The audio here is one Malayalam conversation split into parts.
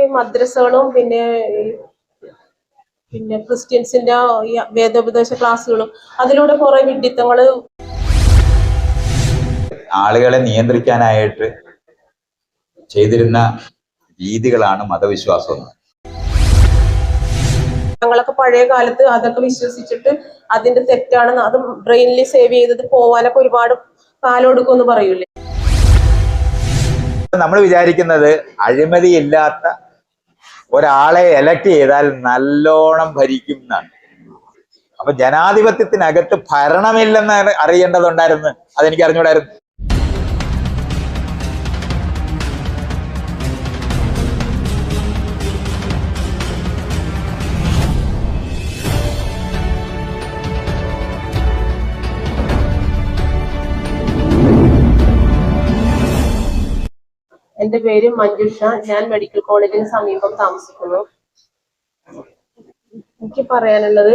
ഈ മദ്രസകളും പിന്നെ പിന്നെ ക്രിസ്ത്യൻസിന്റെ വേദോപദേശ ക്ലാസ്സുകളും അതിലൂടെ കുറെ വിഡിത്തങ്ങൾ ആളുകളെ നിയന്ത്രിക്കാനായിട്ട് ചെയ്തിരുന്ന രീതികളാണ് മതവിശ്വാസം എന്ന്. ഞങ്ങളൊക്കെ പഴയ കാലത്ത് അതൊക്കെ വിശ്വസിച്ചിട്ട് അതിന്റെ തെറ്റാണ് അത് ബ്രെയിനിൽ സേവ് ചെയ്തത് പോവാനൊക്കെ ഒരുപാട് കാലം എടുക്കുമെന്ന് പറയൂലേ നമ്മൾ വിചാരിക്കുന്നത് അഴിമതിയില്ലാത്ത ഒരാളെ എലക്ട് ചെയ്താൽ നല്ലോണം ഭരിക്കും എന്നാണ്. അപ്പൊ ജനാധിപത്യത്തിനകത്ത് ഭരണമില്ലെന്ന് അറി- അറിയേണ്ടതുണ്ടായിരുന്നു. അതെനിക്ക് അറിഞ്ഞൂടായിരുന്നു എന്റെ പേര് മഞ്ജുഷ. ഞാൻ മെഡിക്കൽ കോളേജിന് സമീപം താമസിക്കുന്നു. എനിക്ക് പറയാനുള്ളത്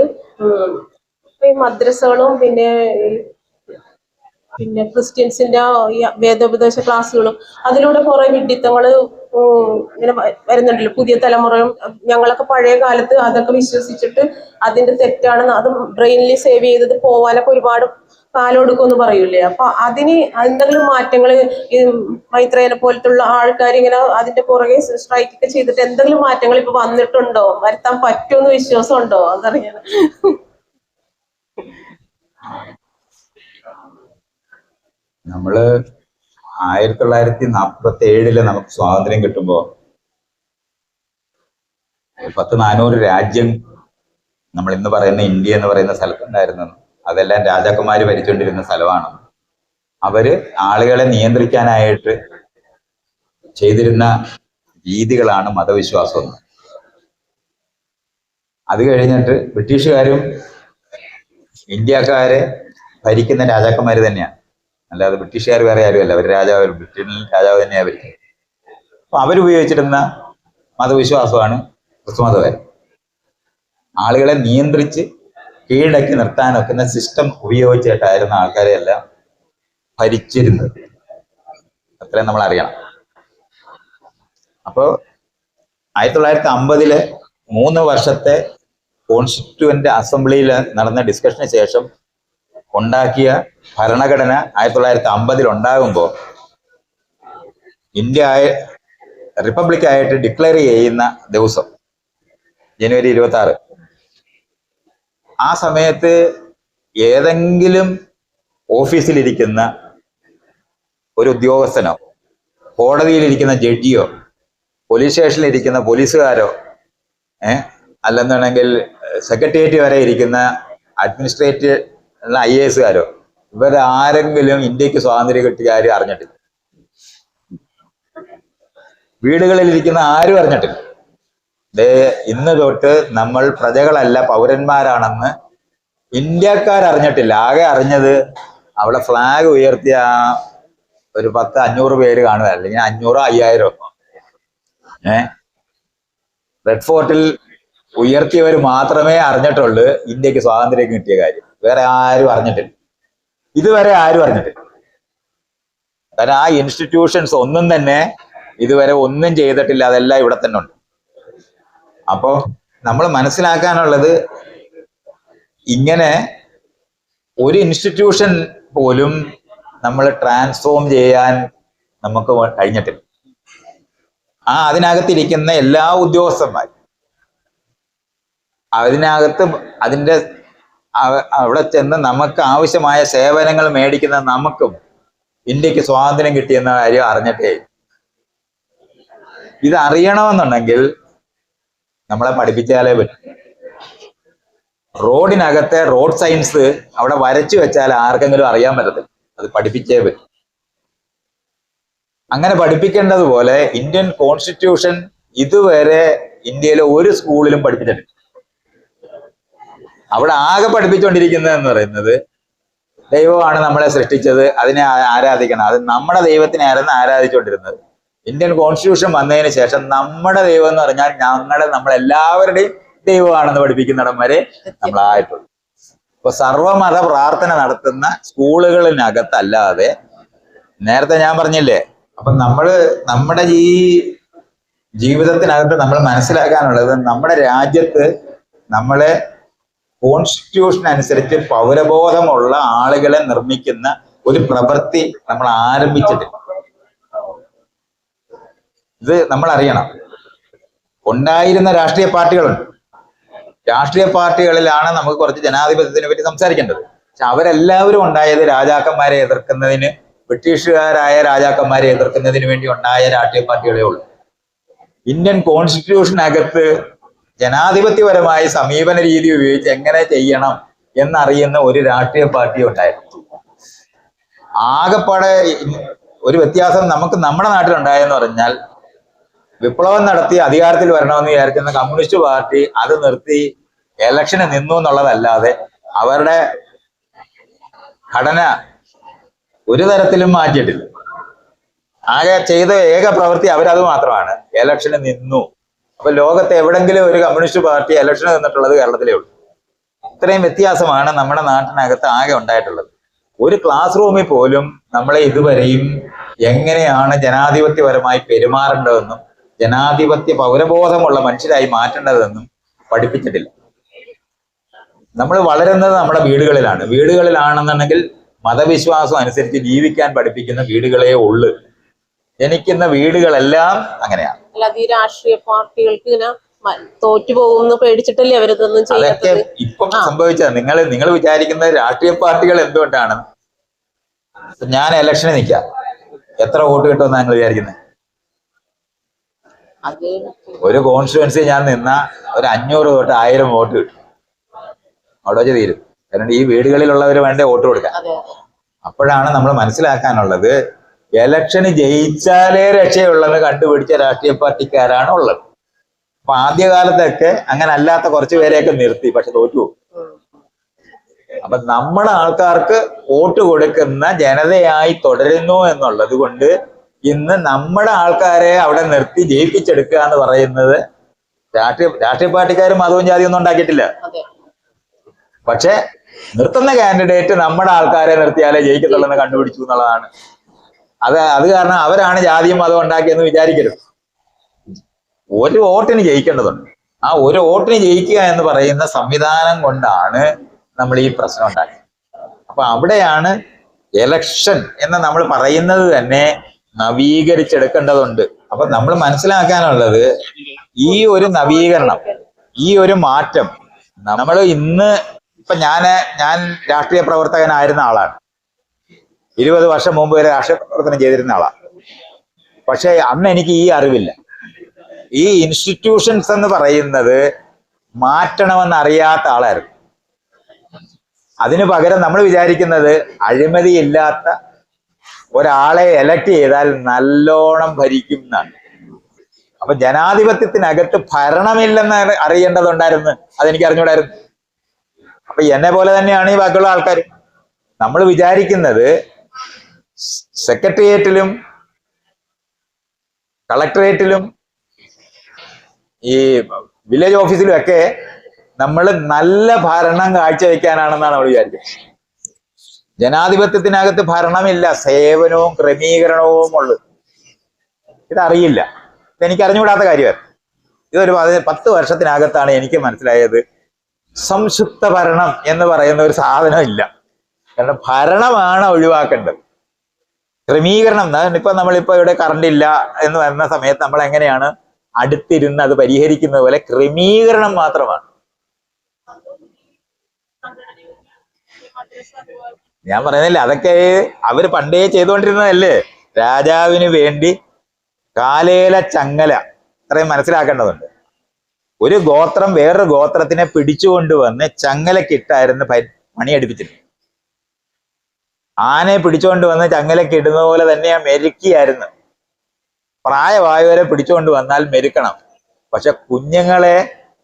ഈ മദ്രസകളും പിന്നെ പിന്നെ ക്രിസ്ത്യൻസിന്റെ വേദോപദേശ ക്ലാസ്സുകളും അതിലൂടെ കുറെ വിഡിത്തങ്ങൾ ഇങ്ങനെ വരുന്നുണ്ടല്ലോ. പുതിയ തലമുറയും ഞങ്ങളൊക്കെ പഴയ കാലത്ത് അതൊക്കെ വിശ്വസിച്ചിട്ട് അതിന്റെ തെറ്റാണെന്ന് അതും ബ്രെയിനിൽ സേവ് ചെയ്തത് പോവാനൊക്കെ ഒരുപാട് കാലം എടുക്കുമെന്ന് പറയൂലേ? അപ്പൊ അതിന് എന്തെങ്കിലും മാറ്റങ്ങൾ ഈ മൈത്രേനെ പോലത്തുള്ള ആൾക്കാർ ഇങ്ങനെ അതിന്റെ പുറകെ സ്ട്രൈക്ക് ഒക്കെ ചെയ്തിട്ട് എന്തെങ്കിലും മാറ്റങ്ങൾ ഇപ്പൊ വന്നിട്ടുണ്ടോ? വരുത്താൻ പറ്റുമെന്ന് വിശ്വാസം ഉണ്ടോ അതറിയാൻ. നമ്മൾ ആയിരത്തി തൊള്ളായിരത്തി നാൽപ്പത്തി ഏഴിൽ നമുക്ക് സ്വാതന്ത്ര്യം കിട്ടുമ്പോ പത്ത് നാനൂറ് രാജ്യം നമ്മൾ ഇന്ന് പറയുന്ന ഇന്ത്യ എന്ന് പറയുന്ന സ്ഥലത്തുണ്ടായിരുന്നു. അതെല്ലാം രാജാക്കന്മാര് ഭരിച്ചുകൊണ്ടിരുന്ന സ്ഥലമാണ്. അവർ ആളുകളെ നിയന്ത്രിക്കാനായിട്ട് ചെയ്തിരുന്ന രീതികളാണ് മതവിശ്വാസം. അത് കഴിഞ്ഞിട്ട് ബ്രിട്ടീഷുകാരും ഇന്ത്യക്കാരെ ഭരിക്കുന്ന രാജാക്കന്മാര് തന്നെയാണ് അല്ലാതെ ബ്രിട്ടീഷുകാർ വേറെ ആരുമല്ല. അവർ രാജാവ് ബ്രിട്ടനിൽ രാജാവ് തന്നെയാണ് ഭരിക്കുന്നത് അപ്പൊ അവരുപയോഗിച്ചിരുന്ന മതവിശ്വാസമാണ് ക്രിസ്തുമതകാരം ആളുകളെ നിയന്ത്രിച്ച് കീഴടക്കി നിർത്താൻ ഒക്കുന്ന സിസ്റ്റം ഉപയോഗിച്ചിട്ടായിരുന്ന ആൾക്കാരെ എല്ലാം ഭരിച്ചിരുന്നത്. അത്രയും നമ്മൾ അറിയണം. അപ്പോൾ ആയിരത്തി തൊള്ളായിരത്തി അമ്പതിലെ മൂന്ന് വർഷത്തെ കോൺസ്റ്റിറ്റ്യൂവന്റ് അസംബ്ലിയിൽ നടന്ന ഡിസ്കഷന് ശേഷം ഉണ്ടാക്കിയ ഭരണഘടന ആയിരത്തി തൊള്ളായിരത്തി അമ്പതിൽ ഉണ്ടാകുമ്പോൾ ഇന്ത്യ ആയ- റിപ്പബ്ലിക് ആയിട്ട് ഡിക്ലെയർ ചെയ്യുന്ന ദിവസം ജനുവരി ഇരുപത്തി ആറ് ആ സമയത്ത് ഏതെങ്കിലും ഓഫീസിലിരിക്കുന്ന ഒരു ഉദ്യോഗസ്ഥനോ കോടതിയിലിരിക്കുന്ന ജഡ്ജിയോ പോലീസ് സ്റ്റേഷനിലിരിക്കുന്ന പോലീസുകാരോ ഏഹ് അല്ലെന്നുണ്ടെങ്കിൽ സെക്രട്ടേറിയറ്റ് വരെ ഇരിക്കുന്ന അഡ്മിനിസ്ട്രേറ്റീവ് ഐ എ എസുകാരോ ഇവരാരെങ്കിലും ഇന്ത്യയ്ക്ക് സ്വാതന്ത്ര്യം കിട്ടിയ ആരും അറിഞ്ഞിട്ടില്ല. വീടുകളിലിരിക്കുന്ന ആരും അറിഞ്ഞിട്ടില്ല. ഇന്ന് തൊട്ട് നമ്മൾ പ്രജകളല്ല പൗരന്മാരാണെന്ന് ഇന്ത്യക്കാർ അറിഞ്ഞിട്ടില്ല ആകെ അറിഞ്ഞത് അവിടെ ഫ്ലാഗ് ഉയർത്തിയ ഒരു പത്ത് അഞ്ഞൂറ് പേര് കാണുക അല്ലെങ്കിൽ അഞ്ഞൂറോ അയ്യായിരോ. ഏ? റെഡ് ഫോർട്ടിൽ ഉയർത്തിയവർ മാത്രമേ അറിഞ്ഞിട്ടുള്ളൂ ഇന്ത്യയ്ക്ക് സ്വാതന്ത്ര്യം കിട്ടിയ കാര്യം. വേറെ ആരും അറിഞ്ഞിട്ടില്ല. ഇതുവരെ ആരും അറിഞ്ഞിട്ടില്ല. കാരണം ആ ഇൻസ്റ്റിറ്റ്യൂഷൻസ് ഒന്നും തന്നെ ഇതുവരെ ഒന്നും ചെയ്തിട്ടില്ല അതെല്ലാം ഇവിടെ തന്നെ ഉണ്ട്. അപ്പോ നമ്മൾ മനസ്സിലാക്കാനുള്ളത് ഇങ്ങനെ ഒരു ഇൻസ്റ്റിറ്റ്യൂഷൻ പോലും നമ്മൾ ട്രാൻസ്ഫോം ചെയ്യാൻ നമുക്ക് കഴിഞ്ഞിട്ടില്ല ആ അതിനകത്തിരിക്കുന്ന എല്ലാ ഉദ്യോഗസ്ഥന്മാരും അതിനകത്ത് അതിന്റെ അവ- അവിടെ ചെന്ന് നമുക്ക് ആവശ്യമായ സേവനങ്ങൾ മേടിക്കുന്ന നമുക്കും ഇന്ത്യയ്ക്ക് സ്വാതന്ത്ര്യം കിട്ടിയെന്ന കാര്യം അറിഞ്ഞിട്ടേ. ഇത് അറിയണമെന്നുണ്ടെങ്കിൽ നമ്മളെ പഠിപ്പിച്ചാലേ പറ്റും. റോഡിനകത്തെ റോഡ് സയൻസ് അവിടെ വരച്ചു വെച്ചാൽ ആർക്കെങ്കിലും അറിയാൻ പറ്റത്തില്ല. അത് പഠിപ്പിച്ചേ പറ്റും. അങ്ങനെ പഠിപ്പിക്കേണ്ടതുപോലെ ഇന്ത്യൻ കോൺസ്റ്റിറ്റ്യൂഷൻ ഇതുവരെ ഇന്ത്യയിലെ ഒരു സ്കൂളിലും പഠിപ്പിച്ചിട്ടില്ല. അവിടെ ആകെ പഠിപ്പിച്ചുകൊണ്ടിരിക്കുന്നത് എന്ന് പറയുന്നത് ദൈവമാണ് നമ്മളെ സൃഷ്ടിച്ചത് അതിനെ ആരാധിക്കണം. അത് നമ്മുടെ ദൈവത്തിനായിരുന്നു ആരാധിച്ചുകൊണ്ടിരുന്നത് ഇന്ത്യൻ കോൺസ്റ്റിറ്റ്യൂഷൻ വന്നതിന് ശേഷം നമ്മുടെ ദൈവം എന്ന് പറഞ്ഞാൽ ഞങ്ങളുടെ നമ്മളെല്ലാവരുടെയും ദൈവമാണെന്ന് പഠിപ്പിക്കുന്നിടം വരെ നമ്മളായിട്ടുള്ളൂ. ഇപ്പൊ സർവമത പ്രാർത്ഥന നടത്തുന്ന സ്കൂളുകളിനകത്തല്ലാതെ നേരത്തെ ഞാൻ പറഞ്ഞില്ലേ അപ്പൊ നമ്മൾ നമ്മുടെ ഈ ജീവിതത്തിനകത്ത് നമ്മൾ മനസ്സിലാക്കാനുള്ളത് നമ്മുടെ രാജ്യത്ത് നമ്മളെ കോൺസ്റ്റിറ്റ്യൂഷൻ അനുസരിച്ച് പൗരബോധമുള്ള ആളുകളെ നിർമ്മിക്കുന്ന ഒരു പ്രവൃത്തി നമ്മൾ ആരംഭിച്ചിട്ടില്ല. ഇത് നമ്മൾ അറിയണം ഉണ്ടായിരുന്ന രാഷ്ട്രീയ പാർട്ടികളുണ്ട്. രാഷ്ട്രീയ പാർട്ടികളിലാണ് നമുക്ക് കുറച്ച് ജനാധിപത്യത്തിനെ പറ്റി സംസാരിക്കേണ്ടത്. പക്ഷെ അവരെല്ലാവരും ഉണ്ടായത് രാജാക്കന്മാരെ എതിർക്കുന്നതിന് ബ്രിട്ടീഷുകാരായ രാജാക്കന്മാരെ എതിർക്കുന്നതിന് വേണ്ടി ഉണ്ടായ രാഷ്ട്രീയ പാർട്ടികളേ ഉള്ളൂ. ഇന്ത്യൻ കോൺസ്റ്റിറ്റ്യൂഷനകത്ത് ജനാധിപത്യപരമായ സമീപന രീതി ഉപയോഗിച്ച് എങ്ങനെ ചെയ്യണം എന്നറിയുന്ന ഒരു രാഷ്ട്രീയ പാർട്ടി ഉണ്ടായിരുന്നു. ആകെപ്പാടെ ഒരു വ്യത്യാസം നമുക്ക് നമ്മുടെ നാട്ടിലുണ്ടായെന്ന് പറഞ്ഞാൽ വിപ്ലവം നടത്തി അധികാരത്തിൽ വരണമെന്ന് വിചാരിക്കുന്ന കമ്മ്യൂണിസ്റ്റ് പാർട്ടി അത് നിർത്തി ഇലക്ഷന് നിന്നു എന്നുള്ളതല്ലാതെ അവരുടെ ഘടന ഒരു തരത്തിലും മാറ്റിയിട്ടില്ല. ആകെ ചെയ്ത ഏക പ്രവൃത്തി അവരത് മാത്രമാണ്. ഇലക്ഷന് നിന്നു. അപ്പൊ ലോകത്ത് എവിടെങ്കിലും ഒരു കമ്മ്യൂണിസ്റ്റ് പാർട്ടി ഇലക്ഷന് നിന്നിട്ടുള്ളത് കേരളത്തിലേ ഉള്ളൂ. ഇത്രയും വ്യത്യാസമാണ് നമ്മുടെ നാട്ടിനകത്ത് ആകെ ഉണ്ടായിട്ടുള്ളത്. ഒരു ക്ലാസ് റൂമിൽ പോലും നമ്മളെ ഇതുവരെയും എങ്ങനെയാണ് ജനാധിപത്യപരമായി പെരുമാറേണ്ടതെന്നും ജനാധിപത്യ പൗരബോധമുള്ള മനുഷ്യരായി മാറ്റേണ്ടതെന്നും പഠിപ്പിച്ചിട്ടില്ല. നമ്മൾ വളരുന്നത് നമ്മുടെ വീടുകളിലാണ്. വീടുകളിലാണെന്നുണ്ടെങ്കിൽ മതവിശ്വാസം അനുസരിച്ച് ജീവിക്കാൻ പഠിപ്പിക്കുന്ന വീടുകളേ ഉള്ളു. ജനിക്കുന്ന വീടുകളെല്ലാം അങ്ങനെയാണ്. അല്ലാതെ ഈ രാഷ്ട്രീയ പാർട്ടികൾക്ക് ഇങ്ങനെ മ- തോറ്റു പോകുമെന്ന് പേടിച്ചിട്ടല്ലേ അവരിതൊന്നും അതൊക്കെ ഇപ്പം സംഭവിച്ചത്. നിങ്ങൾ നിങ്ങൾ വിചാരിക്കുന്ന രാഷ്ട്രീയ പാർട്ടികൾ എന്തുകൊണ്ടാണ്? ഞാൻ ഇലക്ഷന് നിൽക്കാം. എത്ര വോട്ട് കിട്ടുമെന്നാണ് നിങ്ങൾ വിചാരിക്കുന്നത്? ഒരു കോൺസ്റ്റുവൻസി ഞാൻ നിന്ന ഒരു അഞ്ഞൂറ് തൊട്ട് ആയിരം വോട്ട് കിട്ടും. അവിടെ വെച്ച് തീരും. കാരണം ഈ വീടുകളിലുള്ളവർ വേണ്ടേ വോട്ട് കൊടുക്കാം അപ്പോഴാണ് നമ്മൾ മനസ്സിലാക്കാനുള്ളത് എലക്ഷന് ജയിച്ചാലേ രക്ഷയുള്ളെന്ന് കണ്ടുപിടിച്ച രാഷ്ട്രീയ പാർട്ടിക്കാരാണ് ഉള്ളത്. അപ്പൊ ആദ്യകാലത്തൊക്കെ അങ്ങനെ അല്ലാത്ത കുറച്ചു പേരെയൊക്കെ നിർത്തി പക്ഷെ തോറ്റു. അപ്പൊ നമ്മുടെ ആൾക്കാർക്ക് വോട്ട് കൊടുക്കുന്ന ജനതയായി തുടരുന്നു എന്നുള്ളത് കൊണ്ട് ഇന്ന് നമ്മുടെ ആൾക്കാരെ അവിടെ നിർത്തി ജയിപ്പിച്ചെടുക്കുക എന്ന് പറയുന്നത് രാഷ്ട്രീയ രാഷ്ട്രീയ പാർട്ടിക്കാരും മതവും ജാതിയും ഒന്നും ഉണ്ടാക്കിയിട്ടില്ല. പക്ഷെ നിർത്തുന്ന കാൻഡിഡേറ്റ് നമ്മുടെ ആൾക്കാരെ നിർത്തിയാലേ ജയിക്കത്തുള്ളെന്ന് കണ്ടുപിടിച്ചു എന്നുള്ളതാണ്. അത് അത് കാരണം അവരാണ് ജാതിയും മതവും ഉണ്ടാക്കിയെന്ന് വിചാരിക്കരുത്. ഒരു വോട്ടിന് ജയിക്കേണ്ടതുണ്ട്. ആ ഒരു വോട്ടിന് ജയിക്കുക എന്ന് പറയുന്ന സംവിധാനം കൊണ്ടാണ് നമ്മൾ ഈ പ്രശ്നം ഉണ്ടാക്കിയത്. അപ്പൊ അവിടെയാണ് എലക്ഷൻ എന്ന് നമ്മൾ പറയുന്നത് തന്നെ നവീകരിച്ചെടുക്കേണ്ടതുണ്ട്. അപ്പൊ നമ്മൾ മനസ്സിലാക്കാനുള്ളത് ഈ ഒരു നവീകരണം ഈ ഒരു മാറ്റം നമ്മൾ ഇന്ന് ഇപ്പൊ ഞാൻ ഞാൻ രാഷ്ട്രീയ പ്രവർത്തകനായിരുന്ന ആളാണ്. ഇരുപത് വർഷം മുമ്പ് വരെ രാഷ്ട്രീയ പ്രവർത്തനം ചെയ്തിരുന്ന ആളാണ് പക്ഷെ അന്ന് എനിക്ക് ഈ അറിവില്ല. ഈ ഇൻസ്റ്റിറ്റ്യൂഷൻസ് എന്ന് പറയുന്നത് മാറ്റണമെന്ന് അറിയാത്ത ആളായിരുന്നു. അതിനു പകരം നമ്മൾ വിചാരിക്കുന്നത് അഴിമതിയില്ലാത്ത ഒരാളെ എലക്ട് ചെയ്താൽ നല്ലോണം ഭരിക്കും എന്നാണ്. അപ്പൊ ജനാധിപത്യത്തിനകത്ത് ഭരണമില്ലെന്ന് അറി- അറിയേണ്ടതുണ്ടായിരുന്നു. അതെനിക്ക് അറിഞ്ഞൂടായിരുന്നു അപ്പൊ എന്നെ പോലെ തന്നെയാണ് ഈ ബാക്കിയുള്ള ആൾക്കാർ നമ്മൾ വിചാരിക്കുന്നത് സെക്രട്ടേറിയറ്റിലും കളക്ടറേറ്റിലും ഈ വില്ലേജ് ഓഫീസിലും ഒക്കെ നമ്മൾ നല്ല ഭരണം കാഴ്ചവെക്കാനാണെന്നാണ് നമ്മൾ വിചാരിക്കുന്നത്. ജനാധിപത്യത്തിനകത്ത് ഭരണമില്ല സേവനവും ക്രമീകരണവും ഉള്ളു. ഇതറിയില്ല. ഇതെനിക്ക് അറിഞ്ഞുകൂടാത്ത കാര്യമാണ് ഇതൊരു പതി- പത്ത് വർഷത്തിനകത്താണ് എനിക്ക് മനസ്സിലായത്. സംശുദ്ധ ഭരണം എന്ന് പറയുന്ന ഒരു സാധനം ഇല്ല. കാരണം ഭരണമാണ് ഒഴിവാക്കേണ്ടത്. ക്രമീകരണം ഇപ്പൊ നമ്മളിപ്പോ ഇവിടെ കറണ്ട് ഇല്ല എന്ന് വരുന്ന സമയത്ത് നമ്മൾ എങ്ങനെയാണ് അടുത്തിരുന്ന് അത് പരിഹരിക്കുന്നത് പോലെ ക്രമീകരണം മാത്രമാണ്. ഞാൻ പറയുന്നില്ല. അതൊക്കെ അവർ പണ്ടേ ചെയ്തുകൊണ്ടിരുന്നതല്ലേ? രാജാവിന് വേണ്ടി കാലേല ചങ്ങല. അത്രയും മനസ്സിലാക്കേണ്ടതുണ്ട്. ഒരു ഗോത്രം വേറൊരു ഗോത്രത്തിനെ പിടിച്ചുകൊണ്ടുവന്ന് ചങ്ങലക്കിട്ടായിരുന്നു പണിയെടുപ്പിച്ചിട്ടുണ്ട് ആനയെ പിടിച്ചുകൊണ്ട് വന്ന് ചങ്ങലക്കിടുന്ന പോലെ തന്നെ മെരുക്കിയായിരുന്നു. പ്രായമായവരെ പിടിച്ചുകൊണ്ട് വന്നാൽ മെരുക്കണം. പക്ഷെ കുഞ്ഞുങ്ങളെ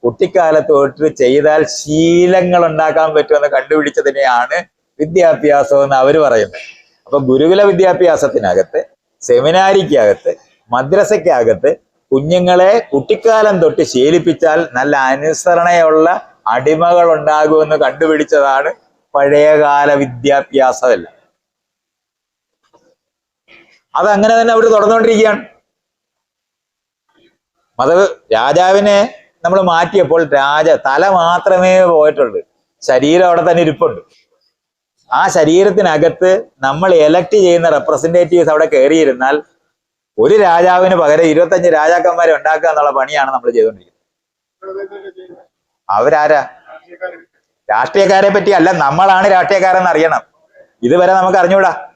കുട്ടിക്കാലത്തോട്ട് ചെയ്താൽ ശീലങ്ങൾ ഉണ്ടാക്കാൻ പറ്റുമെന്ന് കണ്ടുപിടിച്ചതിനെയാണ് വിദ്യാഭ്യാസം എന്ന് അവർ പറയുന്നത്. അപ്പൊ ഗുരുകുല വിദ്യാഭ്യാസത്തിനകത്ത് സെമിനാരിക്കകത്ത് മദ്രസയ്ക്കകത്ത് കുഞ്ഞുങ്ങളെ കുട്ടിക്കാലം തൊട്ട് ശീലിപ്പിച്ചാൽ നല്ല അനുസരണയുള്ള അടിമകൾ ഉണ്ടാകുമെന്ന് കണ്ടുപിടിച്ചതാണ് പഴയകാല വിദ്യാഭ്യാസമല്ല. അതങ്ങനെ തന്നെ അവർ തുടർന്നുകൊണ്ടിരിക്കുകയാണ്. മത രാജാവിനെ നമ്മൾ മാറ്റിയപ്പോൾ രാജ തല മാത്രമേ പോയിട്ടുള്ളൂ. ശരീരം അവിടെ തന്നെ ഇരിപ്പുണ്ട്. ആ ശരീരത്തിനകത്ത് നമ്മൾ എലക്ട് ചെയ്യുന്ന റെപ്രസെന്റേറ്റീവ്സ് അവിടെ കയറിയിരുന്നാൽ ഒരു രാജാവിന് പകരം ഇരുപത്തഞ്ച് രാജാക്കന്മാരെ ഉണ്ടാക്കുക എന്നുള്ള പണിയാണ് നമ്മൾ ചെയ്തുകൊണ്ടിരിക്കുന്നത്. അവരാരാ? രാഷ്ട്രീയക്കാരെ പറ്റി അല്ല നമ്മളാണ് രാഷ്ട്രീയക്കാരെന്ന് അറിയണം. ഇതുവരെ നമുക്ക് അറിഞ്ഞൂടാ.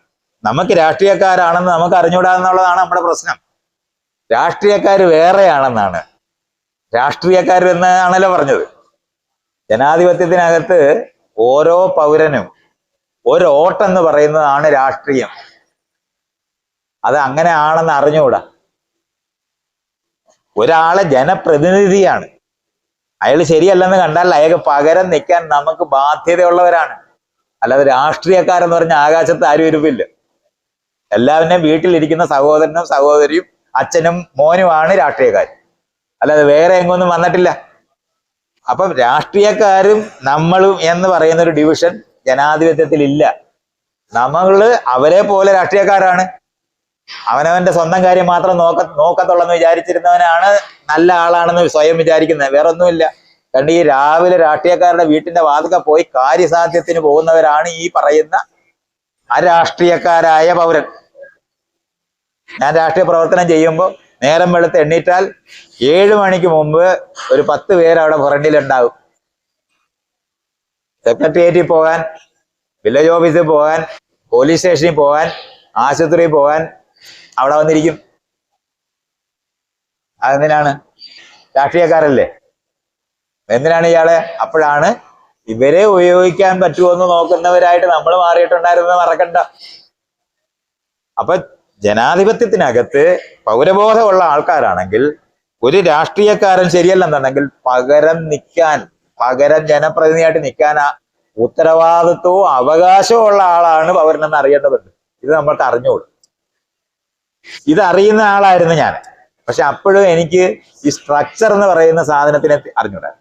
നമുക്ക് രാഷ്ട്രീയക്കാരാണെന്ന് നമുക്ക് അറിഞ്ഞൂടാ എന്നുള്ളതാണ് നമ്മുടെ പ്രശ്നം. രാഷ്ട്രീയക്കാർ വേറെയാണെന്നാണ്. രാഷ്ട്രീയക്കാർ എന്നാണല്ലോ പറഞ്ഞത്. ജനാധിപത്യത്തിനകത്ത് ഓരോ പൗരനും ഒരു വോട്ടെന്ന് പറയുന്നതാണ് രാഷ്ട്രീയം. അത് അങ്ങനെ ആണെന്ന് അറിഞ്ഞുകൂടാ. ഒരാളെ ജനപ്രതിനിധിയാണ്. അയാൾ ശരിയല്ലെന്ന് കണ്ടാൽ അയാൾക്ക് പകരം നിൽക്കാൻ നമുക്ക് ബാധ്യതയുള്ളവരാണ്. അല്ലാതെ രാഷ്ട്രീയക്കാരെന്ന് പറഞ്ഞ ആകാശത്ത് ആരും ഇരുപ്പില്ല. എല്ലാവരുടെയും വീട്ടിലിരിക്കുന്ന സഹോദരനും സഹോദരിയും അച്ഛനും മോനുമാണ് രാഷ്ട്രീയക്കാർ. അല്ലാതെ വേറെ എങ്ങൊന്നും വന്നിട്ടില്ല. അപ്പം രാഷ്ട്രീയക്കാരും നമ്മളും എന്ന് പറയുന്ന ഒരു ഡിവിഷൻ ജനാധിപത്യത്തിൽ ഇല്ല. നമ്മൾ അവരെ പോലെ രാഷ്ട്രീയക്കാരാണ്. അവനവന്റെ സ്വന്തം കാര്യം മാത്രം നോക്ക നോക്കത്തുള്ളെന്ന് വിചാരിച്ചിരുന്നവനാണ് നല്ല ആളാണെന്ന് സ്വയം വിചാരിക്കുന്നത്. വേറെ ഒന്നുമില്ല കാരണം ഈ രാവിലെ രാഷ്ട്രീയക്കാരുടെ വീട്ടിന്റെ വാതുക്ക പോയി കാര്യസാധ്യത്തിന് പോകുന്നവരാണ് ഈ പറയുന്ന അരാഷ്ട്രീയക്കാരായ പൗരൻ. ഞാൻ രാഷ്ട്രീയ പ്രവർത്തനം ചെയ്യുമ്പോൾ നേരം വെളുത്ത് എണ്ണീറ്റാൽ ഏഴ് മണിക്ക് മുമ്പ് ഒരു പത്ത് പേര് അവിടെ ഫ്രണ്ടിലുണ്ടാവും. സെക്രട്ടേറിയറ്റിൽ പോകാൻ വില്ലേജ് ഓഫീസിൽ പോകാൻ പോലീസ് സ്റ്റേഷനിൽ പോകാൻ ആശുപത്രിയിൽ പോകാൻ അവിടെ വന്നിരിക്കും. അതെന്തിനാണ്? രാഷ്ട്രീയക്കാരല്ലേ? എന്തിനാണ് ഇയാളെ? അപ്പോഴാണ് ഇവരെ ഉപയോഗിക്കാൻ പറ്റുമോ എന്ന് നോക്കുന്നവരായിട്ട് നമ്മൾ മാറിയിട്ടുണ്ടായിരുന്നത് മറക്കണ്ട. അപ്പൊ ജനാധിപത്യത്തിനകത്ത് പൗരബോധമുള്ള ആൾക്കാരാണെങ്കിൽ ഒരു രാഷ്ട്രീയക്കാരൻ ശരിയല്ലെന്നുണ്ടെങ്കിൽ പകരം നിൽക്കാൻ പകരം ജനപ്രതിനിധിയായിട്ട് നിൽക്കാൻ ആ ഉത്തരവാദിത്വവും അവകാശവും ഉള്ള ആളാണ് പൗരനെന്ന് അറിയേണ്ടതുണ്ട്. ഇത് നമ്മൾക്ക് അറിഞ്ഞോളൂ ഇതറിയുന്ന ആളായിരുന്നു ഞാൻ. പക്ഷെ അപ്പോഴും എനിക്ക് ഈ സ്ട്രക്ചർ എന്ന് പറയുന്ന സാധനത്തിനെ അറിഞ്ഞൂടാ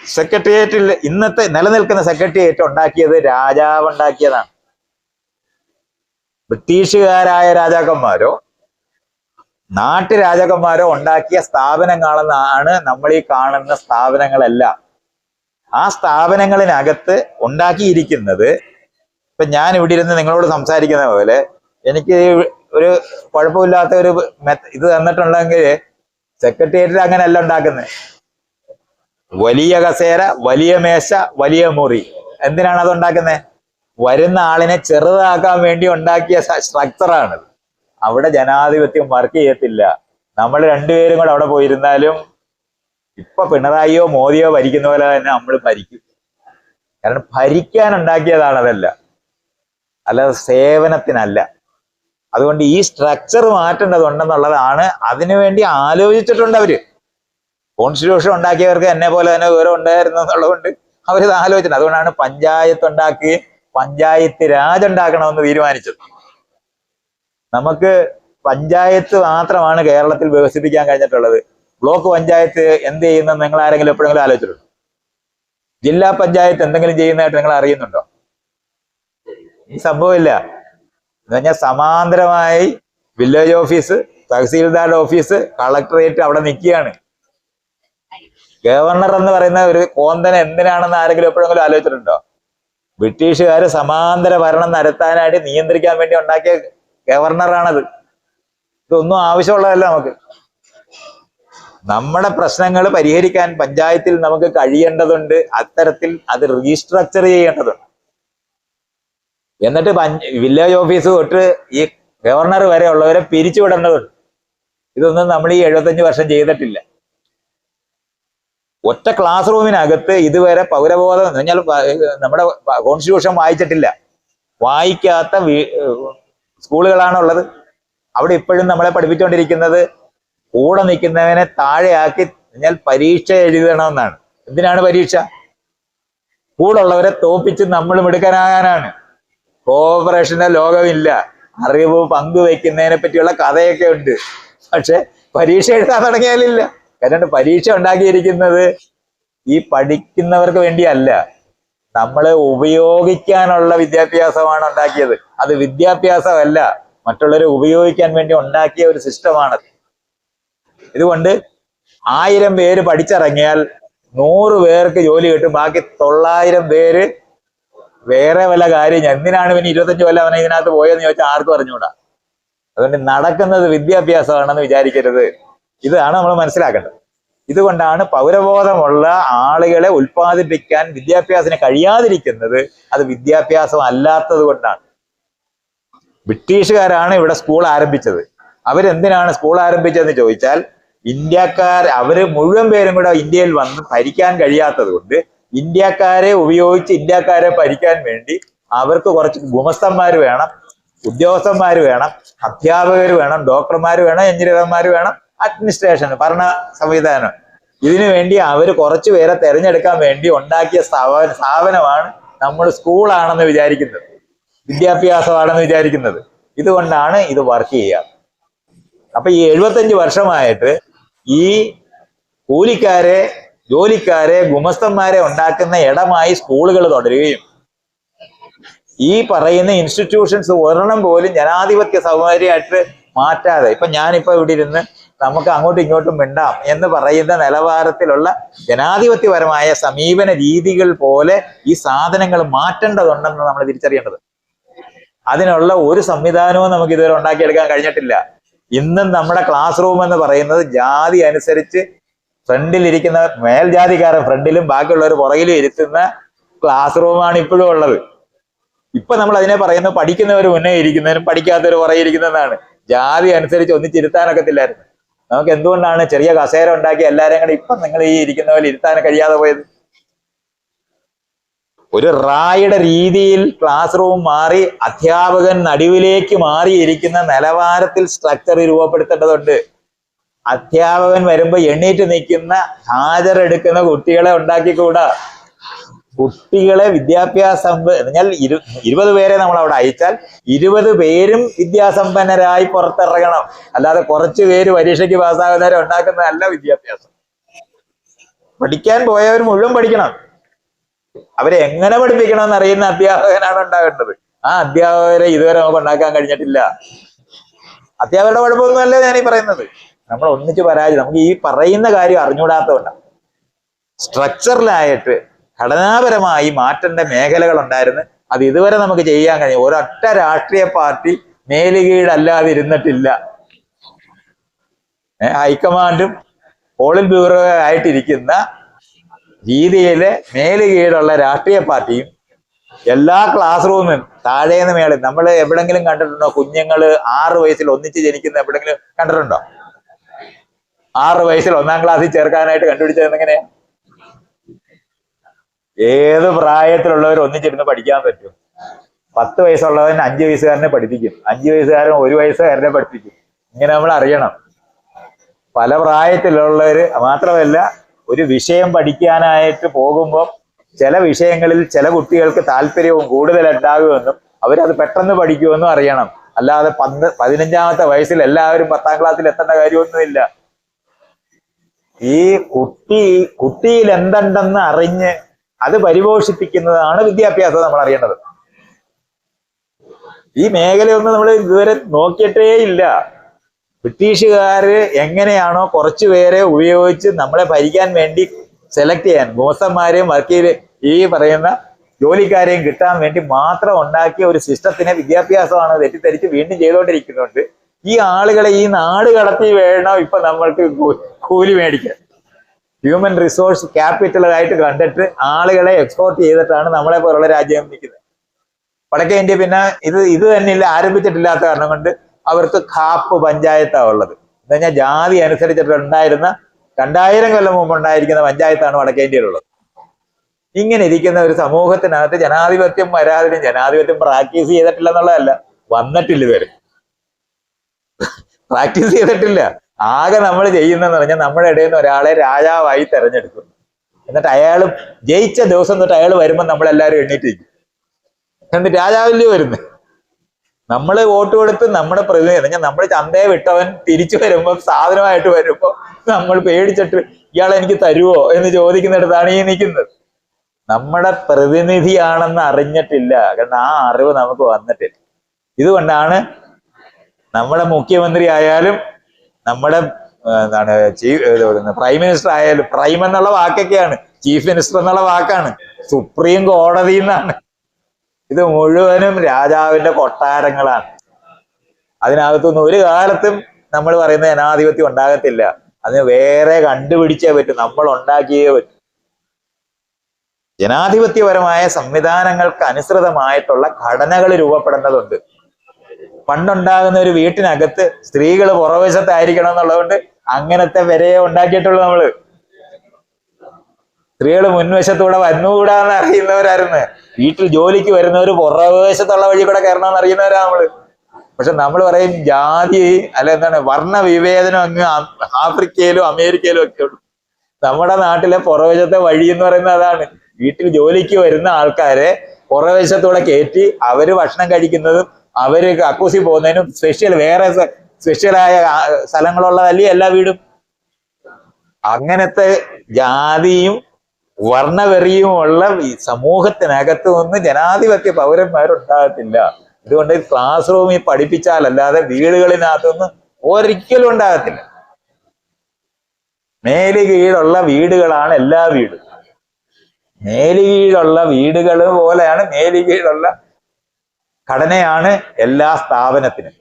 സെക്രട്ടേറിയറ്റിൽ ഇന്നത്തെ നിലനിൽക്കുന്ന സെക്രട്ടേറിയറ്റ് ഉണ്ടാക്കിയത് രാജാവ് ഉണ്ടാക്കിയതാണ്. ബ്രിട്ടീഷുകാരായ രാജാക്കന്മാരോ നാട്ടു രാജാക്കന്മാരോ ഉണ്ടാക്കിയ സ്ഥാപനങ്ങളെന്നാണ് നമ്മൾ ഈ കാണുന്ന സ്ഥാപനങ്ങളെല്ലാം. ആ സ്ഥാപനങ്ങളിനകത്ത് ഉണ്ടാക്കിയിരിക്കുന്നത് ഇപ്പൊ ഞാൻ ഇവിടെ ഇരുന്ന് നിങ്ങളോട് സംസാരിക്കുന്ന പോലെ എനിക്ക് ഒരു കുഴപ്പമില്ലാത്ത ഒരു ഇത് തന്നിട്ടുണ്ടെങ്കിൽ സെക്രട്ടേറിയറ്റിൽ അങ്ങനെയല്ല ഉണ്ടാക്കുന്നത് വലിയ കസേര വലിയ മേശ വലിയ മുറി. എന്തിനാണ് അത് ഉണ്ടാക്കുന്നത് വരുന്ന ആളിനെ ചെറുതാക്കാൻ വേണ്ടി ഉണ്ടാക്കിയ സ്ട്രക്ചറാണ് അവിടെ ജനാധിപത്യം വർക്ക് ചെയ്യത്തില്ല. നമ്മൾ രണ്ടുപേരും കൂടെ അവിടെ പോയിരുന്നാലും ഇപ്പൊ പിണറായിയോ മോദിയോ ഭരിക്കുന്ന പോലെ തന്നെ നമ്മൾ ഭരിക്കും. കാരണം ഭരിക്കാൻ ഉണ്ടാക്കിയതാണ് അതല്ല. അല്ലാതെ സേവനത്തിനല്ല. അതുകൊണ്ട് ഈ സ്ട്രക്ചർ മാറ്റേണ്ടതുണ്ടെന്നുള്ളതാണ് അതിനുവേണ്ടി ആലോചിച്ചിട്ടുണ്ട് അവർ. കോൺസ്റ്റിറ്റ്യൂഷൻ ഉണ്ടാക്കിയവർക്ക് എന്നെ പോലെ തന്നെ വിവരം ഉണ്ടായിരുന്നു എന്നുള്ളതുകൊണ്ട് അവരിത് ആലോചിച്ചിട്ടുണ്ട്. അതുകൊണ്ടാണ് പഞ്ചായത്ത് ഉണ്ടാക്കുകയും പഞ്ചായത്ത് രാജ് ഉണ്ടാക്കണമെന്ന് തീരുമാനിച്ചത്. നമുക്ക് പഞ്ചായത്ത് മാത്രമാണ് കേരളത്തിൽ വികസിപ്പിക്കാൻ കഴിഞ്ഞിട്ടുള്ളത്. ബ്ലോക്ക് പഞ്ചായത്ത് എന്ത് ചെയ്യുന്നെന്ന് നിങ്ങൾ ആരെങ്കിലും എപ്പോഴെങ്കിലും ആലോചിച്ചിട്ടുണ്ടോ? ജില്ലാ പഞ്ചായത്ത് എന്തെങ്കിലും ചെയ്യുന്നതായിട്ട് നിങ്ങൾ അറിയുന്നുണ്ടോ? ഈ സംഭവമില്ല. എന്ന് പറഞ്ഞാൽ സമാന്തരമായി village office tahsildar office collectorate അവിടെ നിൽക്കുകയാണ്. ഗവർണർ എന്ന് പറയുന്ന ഒരു കോന്തൻ എന്തിനാണെന്ന് ആരെങ്കിലും എപ്പോഴെങ്കിലും ആലോചിച്ചിട്ടുണ്ടോ? ബ്രിട്ടീഷുകാർ സമാന്തര ഭരണം നടത്താനായിട്ട് നിയന്ത്രിക്കാൻ വേണ്ടി ഉണ്ടാക്കിയ ഗവർണറാണത്. ഇതൊന്നും ആവശ്യമുള്ളതല്ല നമുക്ക്. നമ്മുടെ പ്രശ്നങ്ങൾ പരിഹരിക്കാൻ പഞ്ചായത്തിൽ നമുക്ക് കഴിയേണ്ടതുണ്ട്. അത്തരത്തിൽ അത് റീസ്ട്രക്ചർ ചെയ്യേണ്ടതുണ്ട്. എന്നിട്ട് വില്ലേജ് ഓഫീസ് തൊട്ട് ഈ ഗവർണർ വരെ ഉള്ളവരെ പിരിച്ചുവിടേണ്ടതുണ്ട് ഇതൊന്നും നമ്മൾ ഈ എഴുപത്തഞ്ച് വർഷം ചെയ്തിട്ടില്ല. ഒറ്റ ക്ലാസ് റൂമിനകത്ത് ഇതുവരെ പൗരബോധം എന്ന് നമ്മുടെ കോൺസ്റ്റിറ്റ്യൂഷൻ വായിച്ചിട്ടില്ല. വായിക്കാത്ത വീ- സ്കൂളുകളാണ് ഉള്ളത് അവിടെ ഇപ്പോഴും നമ്മളെ പഠിപ്പിച്ചുകൊണ്ടിരിക്കുന്നത് കൂടെ നിൽക്കുന്നവനെ താഴെയാക്കി കഴിഞ്ഞാൽ പരീക്ഷ എഴുതണമെന്നാണ്. എന്തിനാണ് പരീക്ഷ? കൂടെ ഉള്ളവരെ തോപ്പിച്ച് നമ്മൾ മിടുക്കനാകാനാണ്. കോഓപ്പറേഷന്റെ ലോകമില്ല. അറിവ് പങ്കുവെക്കുന്നതിനെ പറ്റിയുള്ള കഥയൊക്കെ ഉണ്ട്. പക്ഷെ പരീക്ഷ എഴുതാൻ തുടങ്ങിയാലില്ല. കാരണം പരീക്ഷ ഉണ്ടാക്കിയിരിക്കുന്നത് ഈ പഠിക്കുന്നവർക്ക് വേണ്ടിയല്ല. നമ്മളെ ഉപയോഗിക്കാനുള്ള വിദ്യാഭ്യാസമാണ് ഉണ്ടാക്കിയത്. അത് വിദ്യാഭ്യാസമല്ല. മറ്റുള്ളവരെ ഉപയോഗിക്കാൻ വേണ്ടി ഉണ്ടാക്കിയ ഒരു സിസ്റ്റമാണ് ഇതുകൊണ്ട് ആയിരം പേര് പഠിച്ചിറങ്ങിയാൽ നൂറ് പേർക്ക് ജോലി കിട്ടും. ബാക്കി തൊള്ളായിരം പേര് വേറെ വല്ല കാര്യം. എന്തിനാണ് പിന്നെ ഇരുപത്തഞ്ച് കൊല്ലം അവനെ ഇതിനകത്ത് പോയെന്ന് ചോദിച്ചാൽ ആർക്കും അറിഞ്ഞൂടാ അതുകൊണ്ട് നടക്കുന്നത് വിദ്യാഭ്യാസമാണെന്ന് വിചാരിക്കരുത്. ഇതാണ് നമ്മൾ മനസ്സിലാക്കേണ്ടത്. ഇതുകൊണ്ടാണ് പൗരബോധമുള്ള ആളുകളെ ഉൽപ്പാദിപ്പിക്കാൻ വിദ്യാഭ്യാസത്തിന് കഴിയാതിരിക്കുന്നത്. അത് വിദ്യാഭ്യാസം അല്ലാത്തത് കൊണ്ടാണ്. ബ്രിട്ടീഷുകാരാണ് ഇവിടെ സ്കൂൾ ആരംഭിച്ചത്. അവരെന്തിനാണ് സ്കൂൾ ആരംഭിച്ചതെന്ന് ചോദിച്ചാൽ ഇന്ത്യക്കാർ അവർ മുഴുവൻ പേരും കൂടെ ഇന്ത്യയിൽ വന്ന് ഭരിക്കാൻ കഴിയാത്തത് കൊണ്ട് ഇന്ത്യക്കാരെ ഉപയോഗിച്ച് ഇന്ത്യക്കാരെ ഭരിക്കാൻ വേണ്ടി അവർക്ക് കുറച്ച് ഗുമസ്തന്മാർ വേണം ഉദ്യോഗസ്ഥന്മാർ വേണം അധ്യാപകർ വേണം ഡോക്ടർമാർ വേണം എഞ്ചിനീയർമാർ വേണം അഡ്മിനിസ്ട്രേഷൻ ഭരണ സംവിധാനം. ഇതിനു വേണ്ടി അവർ കുറച്ചു പേരെ തെരഞ്ഞെടുക്കാൻ വേണ്ടി ഉണ്ടാക്കിയ സ്ഥാപന സ്ഥാപനമാണ് നമ്മൾ സ്കൂളാണെന്ന് വിചാരിക്കുന്നത്. വിദ്യാഭ്യാസമാണെന്ന് വിചാരിക്കുന്നത്. ഇതുകൊണ്ടാണ് ഇത് വർക്ക് ചെയ്യുക. അപ്പൊ ഈ എഴുപത്തഞ്ച് വർഷമായിട്ട് ഈ കൂലിക്കാരെ ജോലിക്കാരെ ഗുമസ്തന്മാരെ ഉണ്ടാക്കുന്ന ഇടമായി സ്കൂളുകൾ തുടരുകയും ഈ പറയുന്ന ഇൻസ്റ്റിറ്റ്യൂഷൻസ് ഒരെണ്ണം പോലും ജനാധിപത്യ സൗകര്യമായിട്ട് മാറ്റാതെ ഇപ്പൊ ഞാനിപ്പോ ഇവിടെ ഇരുന്ന് നമുക്ക് അങ്ങോട്ടും ഇങ്ങോട്ടും മിണ്ടാം എന്ന് പറയുന്ന നിലവാരത്തിലുള്ള ജനാധിപത്യപരമായ സമീപന രീതികൾ പോലെ ഈ സാധനങ്ങൾ മാറ്റേണ്ടതുണ്ടെന്ന് നമ്മൾ തിരിച്ചറിയേണ്ടത്. അതിനുള്ള ഒരു സംവിധാനവും നമുക്ക് ഇതുവരെ ഉണ്ടാക്കിയെടുക്കാൻ കഴിഞ്ഞിട്ടില്ല. ഇന്നും നമ്മുടെ ക്ലാസ് റൂം എന്ന് പറയുന്നത് ജാതി അനുസരിച്ച് ഫ്രണ്ടിൽ ഇരിക്കുന്ന മേൽജാതിക്കാരൻ ഫ്രണ്ടിലും ബാക്കിയുള്ളവർ പുറകിലും ഇരുത്തുന്ന ക്ലാസ് റൂമാണ് ഇപ്പോഴും ഉള്ളത്. ഇപ്പൊ നമ്മൾ അതിനെ പറയുന്നത് പഠിക്കുന്നവർ മുന്നേ ഇരിക്കുന്നതിനും പഠിക്കാത്തവർ പുറകെ ഇരിക്കുന്നതാണ് ജാതി അനുസരിച്ച് ഒന്നിച്ചിരുത്താനൊക്കത്തില്ലായിരുന്നു നമുക്ക് എന്തുകൊണ്ടാണ് ചെറിയ കസേര ഉണ്ടാക്കി എല്ലാവരെയും കൂടെ ഇപ്പൊ നിങ്ങൾ ഈ ഇരിക്കുന്ന പോലെ ഇരുത്താൻ കഴിയാതെ പോയത്? ഒരു റായുടെ രീതിയിൽ ക്ലാസ് റൂം മാറി അധ്യാപകൻ നടുവിലേക്ക് മാറിയിരിക്കുന്ന നിലവാരത്തിൽ സ്ട്രക്ചർ രൂപപ്പെടുത്തേണ്ടതുണ്ട്. അധ്യാപകൻ വരുമ്പോൾ എണ്ണീറ്റ് നിൽക്കുന്ന ഹാജരെടുക്കുന്ന കുട്ടികളെ ഉണ്ടാക്കിക്കൂടാ. കുട്ടികളെ വിദ്യാഭ്യാസം ഞാൻ ഇരു ഇരുപത് പേരെ നമ്മൾ അവിടെ അയച്ചാൽ ഇരുപത് പേരും വിദ്യാസമ്പന്നരായി പുറത്തിറങ്ങണം. അല്ലാതെ കുറച്ച് പേര് പരീക്ഷയ്ക്ക് പാസ്സാകുന്നവരെ ഉണ്ടാക്കുന്നതല്ല വിദ്യാഭ്യാസം. പഠിക്കാൻ പോയവർ മുഴുവൻ പഠിക്കണം. അവരെ എങ്ങനെ പഠിപ്പിക്കണമെന്ന് അറിയുന്ന അധ്യാപകനാണ് ഉണ്ടാകേണ്ടത്. ആ അധ്യാപകരെ ഇതുവരെ നമുക്ക് ഉണ്ടാക്കാൻ കഴിഞ്ഞിട്ടില്ല. അധ്യാപകരുടെ കുഴപ്പമൊന്നുമല്ല ഞാൻ പറയുന്നത്. നമ്മൾ ഒന്നിച്ച് പരാജയം നമുക്ക് ഈ പറയുന്ന കാര്യം അറിഞ്ഞുകൂടാത്തതുകൊണ്ടാണ് സ്ട്രക്ചറിലായിട്ട് ഘടനാപരമായി മാറ്റേണ്ട മേഖലകൾ ഉണ്ടായിരുന്നു അത് ഇതുവരെ നമുക്ക് ചെയ്യാൻ കഴിയും. ഒരൊറ്റ രാഷ്ട്രീയ പാർട്ടി മേലുകീഴല്ലാതെ ഇരുന്നിട്ടില്ല ഹൈക്കമാൻഡും പോളിറ്റ് ബ്യൂറോ ആയിട്ടിരിക്കുന്ന രീതിയിൽ മേലുകീഴുള്ള രാഷ്ട്രീയ പാർട്ടിയും എല്ലാ ക്ലാസ് റൂമും താഴേന്ന് മേളിൽ നമ്മൾ എവിടെങ്കിലും കണ്ടിട്ടുണ്ടോ കുഞ്ഞുങ്ങൾ ആറ് വയസ്സിൽ ഒന്നിച്ച് ജനിക്കുന്ന എവിടെങ്കിലും കണ്ടിട്ടുണ്ടോ? ആറ് വയസ്സിൽ ഒന്നാം ക്ലാസ്സിൽ ചേർക്കാനായിട്ട് കണ്ടുപിടിച്ചത് എങ്ങനെയാ? ഏത് പ്രായത്തിലുള്ളവർ ഒന്നിച്ചിരുന്ന് പഠിക്കാൻ പറ്റും? പത്ത് വയസ്സുള്ളവൻ അഞ്ച് വയസ്സുകാരനെ പഠിപ്പിക്കും. അഞ്ച് വയസ്സുകാരൻ ഒരു വയസ്സുകാരനെ പഠിപ്പിക്കും. ഇങ്ങനെ നമ്മൾ അറിയണം. പല പ്രായത്തിലുള്ളവര് മാത്രമല്ല ഒരു വിഷയം പഠിക്കാനായിട്ട് പോകുമ്പോൾ ചില വിഷയങ്ങളിൽ ചില കുട്ടികൾക്ക് താല്പര്യവും കൂടുതൽ ഉണ്ടാകുമെന്നും അവരത് പെട്ടെന്ന് പഠിക്കുമെന്നും അറിയണം. അല്ലാതെ പന്ത് പതിനഞ്ചാമത്തെ വയസ്സിൽ എല്ലാവരും പത്താം ക്ലാസ്സിൽ എത്തേണ്ട കാര്യമൊന്നുമില്ല. ഈ കുട്ടി കുട്ടിയിൽ എന്തുണ്ടെന്ന് അറിഞ്ഞ് അത് പരിപോഷിപ്പിക്കുന്നതാണ് വിദ്യാഭ്യാസം നമ്മൾ അറിയേണ്ടത്. ഈ മേഖലയൊന്നും നമ്മൾ ഇതുവരെ നോക്കിയിട്ടേ ഇല്ല ബ്രിട്ടീഷുകാര് എങ്ങനെയാണോ കുറച്ചു പേരെ ഉപയോഗിച്ച് നമ്മളെ ഭരിക്കാൻ വേണ്ടി സെലക്ട് ചെയ്യാൻ ഗോസന്മാരെയും വക്കീൽ ഈ പറയുന്ന ജോലിക്കാരെയും കിട്ടാൻ വേണ്ടി മാത്രം ഉണ്ടാക്കിയ ഒരു സിസ്റ്റത്തിനെ വിദ്യാഭ്യാസമാണ് തെറ്റിദ്ധരിച്ച് വീണ്ടും ചെയ്തുകൊണ്ടിരിക്കുന്നുണ്ട്. ഈ ആളുകളെ ഈ നാട് കടത്തി വേണം ഇപ്പൊ നമ്മൾക്ക് കൂലി മേടിക്കാൻ? ഹ്യൂമൻ റിസോഴ്സ് ക്യാപിറ്റലായിട്ട് കണ്ടിട്ട് ആളുകളെ എക്സ്പോർട്ട് ചെയ്തിട്ടാണ് നമ്മളെ പോലുള്ള രാജ്യം നിൽക്കുന്നത്. വടക്കേ ഇന്ത്യ പിന്നെ ഇത് ഇത് തന്നെ ഇല്ല ആരംഭിച്ചിട്ടില്ലാത്ത കാരണം കൊണ്ട് അവർക്ക് കാപ്പ് പഞ്ചായത്താണ് ഉള്ളത്. എന്ന് പറഞ്ഞാൽ ജാതി അനുസരിച്ചിട്ട് ഉണ്ടായിരുന്ന രണ്ടായിരം കൊല്ലം മുമ്പ് ഉണ്ടായിരിക്കുന്ന പഞ്ചായത്താണ് വടക്കേ ഇന്ത്യയിലുള്ളത്. ഇങ്ങനെ ഇരിക്കുന്ന ഒരു സമൂഹത്തിനകത്ത് ജനാധിപത്യം വരാതിനും ജനാധിപത്യം പ്രാക്ടീസ് ചെയ്തിട്ടില്ല എന്നുള്ളതല്ല വന്നിട്ടില്ല ഇതുവരെ. പ്രാക്ടീസ് ചെയ്തിട്ടില്ല. ആകെ നമ്മൾ ചെയ്യുന്നതെന്ന് പറഞ്ഞാൽ നമ്മുടെ ഇടയിൽ നിന്ന് ഒരാളെ രാജാവായി തെരഞ്ഞെടുക്കും എന്നിട്ട് അയാൾ ജയിച്ച ദിവസം തൊട്ട് അയാൾ വരുമ്പോൾ നമ്മളെല്ലാവരും എണ്ണീറ്റിരിക്കും. എന്നിട്ട് രാജാവില്ലേ വരുന്നത് നമ്മൾ വോട്ട് കൊടുത്ത് നമ്മുടെ പ്രതിനിധി അല്ലെങ്കിൽ നമ്മൾ ചന്തയെ വിട്ടവൻ തിരിച്ചു വരുമ്പോൾ സാധനമായിട്ട് വരുമ്പോൾ നമ്മൾ പേടിച്ചിട്ട് ഇയാൾ എനിക്ക് തരുവോ? എന്ന് ചോദിക്കുന്നിടത്താണ് ഈ നിൽക്കുന്നത്. നമ്മുടെ പ്രതിനിധിയാണെന്ന് അറിഞ്ഞിട്ടില്ല. കാരണം ആ അറിവ് നമുക്ക് വന്നിട്ടില്ല. ഇതുകൊണ്ടാണ് നമ്മുടെ മുഖ്യമന്ത്രി ആയാലും നമ്മുടെ എന്താണ് ചീഫ് പ്രൈം മിനിസ്റ്റർ ആയാലും പ്രൈം എന്നുള്ള വാക്കൊക്കെയാണ് ചീഫ് മിനിസ്റ്റർ എന്നുള്ള വാക്കാണ്. സുപ്രീം കോടതി എന്നാണ്. ഇത് മുഴുവനും രാജാവിന്റെ കൊട്ടാരങ്ങളാണ്. അതിനകത്തുനിന്ന് ഒരു കാലത്തും നമ്മൾ പറയുന്ന ജനാധിപത്യം ഉണ്ടാകത്തില്ല. അതിന് വേറെ കണ്ടുപിടിച്ചേ പറ്റും. നമ്മൾ ഉണ്ടാക്കിയേ പറ്റും. ജനാധിപത്യപരമായ സംവിധാനങ്ങൾക്ക് അനുസൃതമായിട്ടുള്ള ഘടനകൾ രൂപപ്പെടേണ്ടതുണ്ട് പണ്ടുണ്ടാകുന്ന ഒരു വീട്ടിനകത്ത് സ്ത്രീകൾ പുറവശത്തായിരിക്കണം എന്നുള്ളതുകൊണ്ട് അങ്ങനത്തെ വരയെ ഉണ്ടാക്കിയിട്ടുള്ളൂ നമ്മൾ. സ്ത്രീകൾ മുൻവശത്തൂടെ വന്നുകൂടാന്ന് അറിയുന്നവരായിരുന്നു. വീട്ടിൽ ജോലിക്ക് വരുന്നവർ പുറവശത്തുള്ള വഴി കൂടെ കയറണമെന്ന് അറിയുന്നവരാ നമ്മൾ. പക്ഷെ നമ്മൾ പറയും ജാതി അല്ല എന്താണ് വർണ വിവേചനം അങ്ങ് ആഫ്രിക്കയിലും അമേരിക്കയിലും ഒക്കെ ഉള്ളു. നമ്മുടെ നാട്ടിലെ പുറവശത്തെ വഴി എന്ന് പറയുന്നത് അതാണ്. വീട്ടിൽ ജോലിക്ക് വരുന്ന ആൾക്കാരെ പുറവശത്തൂടെ കയറ്റി അവർ ഭക്ഷണം കഴിക്കുന്നതും അവർ കക്കൂസി പോകുന്നതിനും സ്പെഷ്യൽ വേറെ സ്പെഷ്യലായ സ്ഥലങ്ങളുള്ളതല്ലേ എല്ലാ വീടും. അങ്ങനത്തെ ജാതിയും വർണവെറിയും ഉള്ള ഈ സമൂഹത്തിനകത്ത് നിന്ന് ജനാധിപത്യ പൗരന്മാരുണ്ടാകത്തില്ല. ഇതുകൊണ്ട് ക്ലാസ് റൂമിൽ പഠിപ്പിച്ചാലല്ലാതെ വീടുകളിനകത്തുനിന്ന് ഒരിക്കലും ഉണ്ടാകത്തില്ല. മേൽ കീഴുള്ള വീടുകളാണ് എല്ലാ വീടും. മേൽ കീഴുള്ള വീടുകൾ പോലെയാണ് മേൽ കീഴുള്ള ഘടനയാണ് എല്ലാ സ്ഥാപനത്തിനും.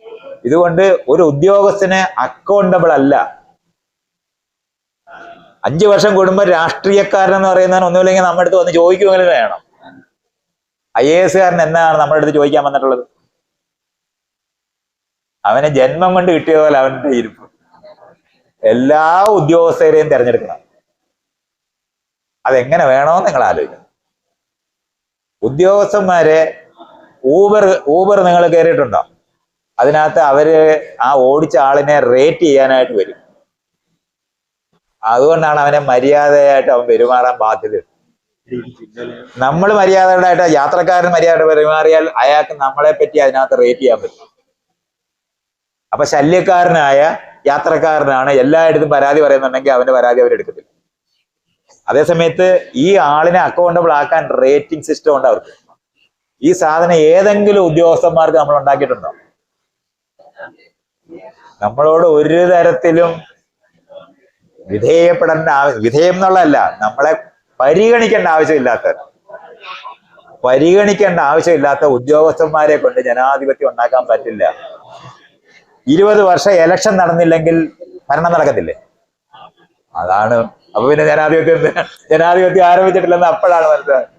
ഇതുകൊണ്ട് ഒരു ഉദ്യോഗസ്ഥന് അക്കൗണ്ടബിൾ അല്ല. അഞ്ചു വർഷം കൂടുമ്പോൾ രാഷ്ട്രീയക്കാരൻ എന്ന് പറയുന്നവൻ ഒന്നുമില്ലെങ്കിൽ നമ്മുടെ അടുത്ത് വന്ന് ചോദിക്കുമെങ്കിലും വേണം. ഐ എ എസ്കാരൻ എന്നാണ് നമ്മുടെ അടുത്ത് ചോദിക്കാൻ വന്നിട്ടുള്ളത്. അവനെ ജന്മം കൊണ്ട് കിട്ടിയ പോലെ അവന്റെ ഇരിപ്പ്. എല്ലാ ഉദ്യോഗസ്ഥരെയും തിരഞ്ഞെടുക്കണം. അതെങ്ങനെ വേണമെന്ന് നിങ്ങൾ ആലോചിക്കണം. ഉദ്യോഗസ്ഥന്മാരെ ഊബർ ഊബർ നിങ്ങൾ കയറിയിട്ടുണ്ടോ? അതിനകത്ത് അവർ ആ ഓടിച്ച ആളിനെ റേറ്റ് ചെയ്യാനായിട്ട് വരും. അതുകൊണ്ടാണ് അവനെ മര്യാദയായിട്ട് അവൻ പെരുമാറാൻ ബാധ്യത. നമ്മൾ മര്യാദകളായിട്ട് യാത്രക്കാരൻ മര്യാദ പെരുമാറിയാൽ അയാൾക്ക് നമ്മളെ പറ്റി അതിനകത്ത് റേറ്റ് ചെയ്യാൻ പറ്റും. അപ്പൊ ശല്യക്കാരനായ യാത്രക്കാരനാണ് എല്ലായിടത്തും പരാതി പറയുന്നുണ്ടെങ്കിൽ അവന്റെ പരാതി അവരെടുക്കത്തില്ല അതേസമയത്ത് ഈ ആളിനെ അക്കൗണ്ടബിൾ ആക്കാൻ റേറ്റിംഗ് സിസ്റ്റം ഉണ്ട് അവർക്ക്. ഈ സാധനം ഏതെങ്കിലും ഉദ്യോഗസ്ഥന്മാർക്ക് നമ്മൾ ഉണ്ടാക്കിയിട്ടുണ്ടോ? നമ്മളോട് ഒരു തരത്തിലും വിധേയപ്പെടേണ്ട ആവശ്യം വിധേയം എന്നുള്ളതല്ല നമ്മളെ പരിഗണിക്കേണ്ട ആവശ്യമില്ലാത്ത പരിഗണിക്കേണ്ട ആവശ്യമില്ലാത്ത ഉദ്യോഗസ്ഥന്മാരെ കൊണ്ട് ജനാധിപത്യം ഉണ്ടാക്കാൻ പറ്റില്ല. ഇരുപത് വർഷം എലക്ഷൻ നടന്നില്ലെങ്കിൽ ഭരണം നടക്കത്തില്ലേ? അതാണ് അപ്പൊ പിന്നെ ജനാധിപത്യം ജനാധിപത്യം ആരംഭിച്ചിട്ടില്ലെന്ന് അപ്പോഴാണ് മനസ്സിലായത്.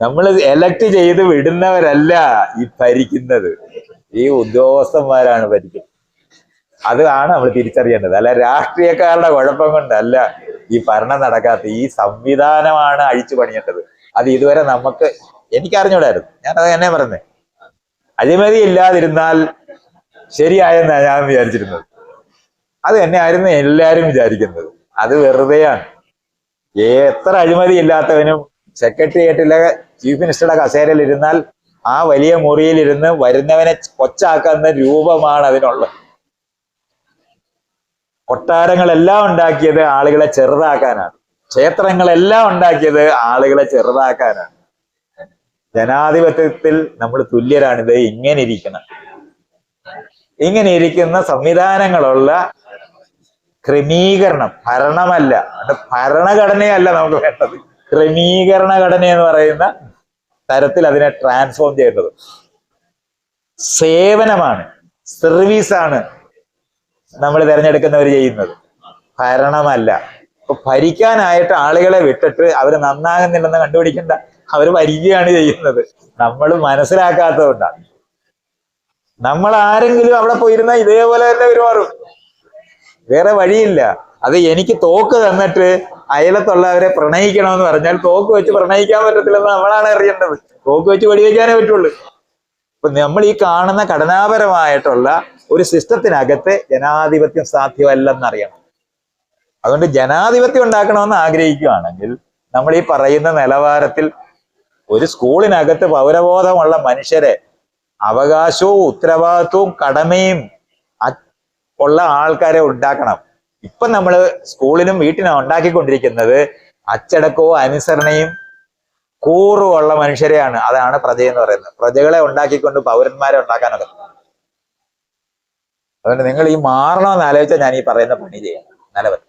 നമ്മൾ എലക്ട് ചെയ്ത് വിടുന്നവരല്ല ഈ ഭരിക്കുന്നത്. ഈ ഉദ്യോഗസ്ഥന്മാരാണ് ഭരിക്കുന്നത്. അതാണ് നമ്മൾ തിരിച്ചറിയേണ്ടത്. അല്ല രാഷ്ട്രീയക്കാരുടെ കുഴപ്പം കൊണ്ടല്ല ഈ ഭരണം നടക്കാത്ത ഈ സംവിധാനമാണ് അഴിച്ചു പണിയേണ്ടത്. അത് ഇതുവരെ നമുക്ക് എനിക്കറിഞ്ഞൂടായിരുന്നു. ഞാനത് എന്നെ പറഞ്ഞേ. അഴിമതി ഇല്ലാതിരുന്നാൽ ശരിയായെന്നാണ് ഞാൻ വിചാരിച്ചിരുന്നത്. അത് തന്നെയായിരുന്നു എല്ലാവരും വിചാരിക്കുന്നത്. അത് വെറുതെയാണ്. എത്ര അഴിമതി ഇല്ലാത്തവനും സെക്രട്ടേറിയറ്റിലെ ചീഫ് മിനിസ്റ്ററുടെ കസേരയിൽ ഇരുന്നാൽ ആ വലിയ മുറിയിൽ ഇരുന്ന് വരുന്നവനെ കൊച്ചാക്കുന്ന രൂപമാണ് അതിനുള്ളത്. കൊട്ടാരങ്ങളെല്ലാം ഉണ്ടാക്കിയത് ആളുകളെ ചെറുതാക്കാനാണ്. ക്ഷേത്രങ്ങളെല്ലാം ഉണ്ടാക്കിയത് ആളുകളെ ചെറുതാക്കാനാണ്. ജനാധിപത്യത്തിൽ നമ്മൾ തുല്യരാണിത് ഇങ്ങനെ ഇരിക്കണം. ഇങ്ങനെ ഇരിക്കുന്ന സംവിധാനങ്ങളുള്ള ക്രമീകരണം ഭരണമല്ല. ഭരണഘടനയല്ല നമുക്ക് വേണ്ടത്. ക്രമീകരണ ഘടന എന്ന് പറയുന്ന തരത്തിൽ അതിനെ ട്രാൻസ്ഫോം ചെയ്യേണ്ടത്. സേവനമാണ് സർവീസാണ് നമ്മൾ തിരഞ്ഞെടുക്കുന്നവർ ചെയ്യുന്നത്. ഭരണമല്ല. ഇപ്പൊ ഭരിക്കാനായിട്ട് ആളുകളെ വിട്ടിട്ട് അവർ നന്നാകുന്നില്ലെന്ന് കണ്ടുപിടിക്കണ്ട. അവർ ഭരിക്കുകയാണ് ചെയ്യുന്നത്. നമ്മൾ മനസ്സിലാക്കാത്തതുകൊണ്ടാണ്. നമ്മൾ ആരെങ്കിലും അവിടെ പോയിരുന്ന ഇതേപോലെ തന്നെ പെരുമാറും. വേറെ വഴിയില്ല. അത് എനിക്ക് തോക്ക് തന്നിട്ട് അയലത്തുള്ളവരെ പ്രണയിക്കണമെന്ന് പറഞ്ഞാൽ തോക്ക് വെച്ച് പ്രണയിക്കാൻ പറ്റത്തില്ലെന്ന് നമ്മളാണ് അറിയേണ്ടത്. തോക്ക് വെച്ച് വെടിവെക്കാനേ പറ്റുള്ളൂ. ഇപ്പൊ നമ്മൾ ഈ കാണുന്ന ഘടനാപരമായിട്ടുള്ള ഒരു സിസ്റ്റത്തിനകത്ത് ജനാധിപത്യം സാധ്യമല്ലെന്നറിയണം. അതുകൊണ്ട് ജനാധിപത്യം ഉണ്ടാക്കണമെന്ന് ആഗ്രഹിക്കുകയാണെങ്കിൽ നമ്മൾ ഈ പറയുന്ന നിലവാരത്തിൽ ഒരു സ്കൂളിനകത്ത് പൗരബോധമുള്ള മനുഷ്യരെ അവകാശവും ഉത്തരവാദിത്വവും കടമയും ഉള്ള ആൾക്കാരെ ഉണ്ടാക്കണം. ഇപ്പൊ നമ്മൾ സ്കൂളിനും വീട്ടിനും ഉണ്ടാക്കിക്കൊണ്ടിരിക്കുന്നത് അച്ചടക്കവും അനുസരണയും കൂറുമുള്ള മനുഷ്യരെയാണ്. അതാണ് പ്രജയെന്ന് പറയുന്നത്. പ്രജകളെ ഉണ്ടാക്കിക്കൊണ്ട് പൗരന്മാരെ ഉണ്ടാക്കാനൊക്കെ. അതുകൊണ്ട് നിങ്ങൾ ഈ മാറണമെന്ന് ആലോചിച്ചാൽ ഞാൻ ഈ പറയുന്ന പണി ചെയ്യണം പറ്റും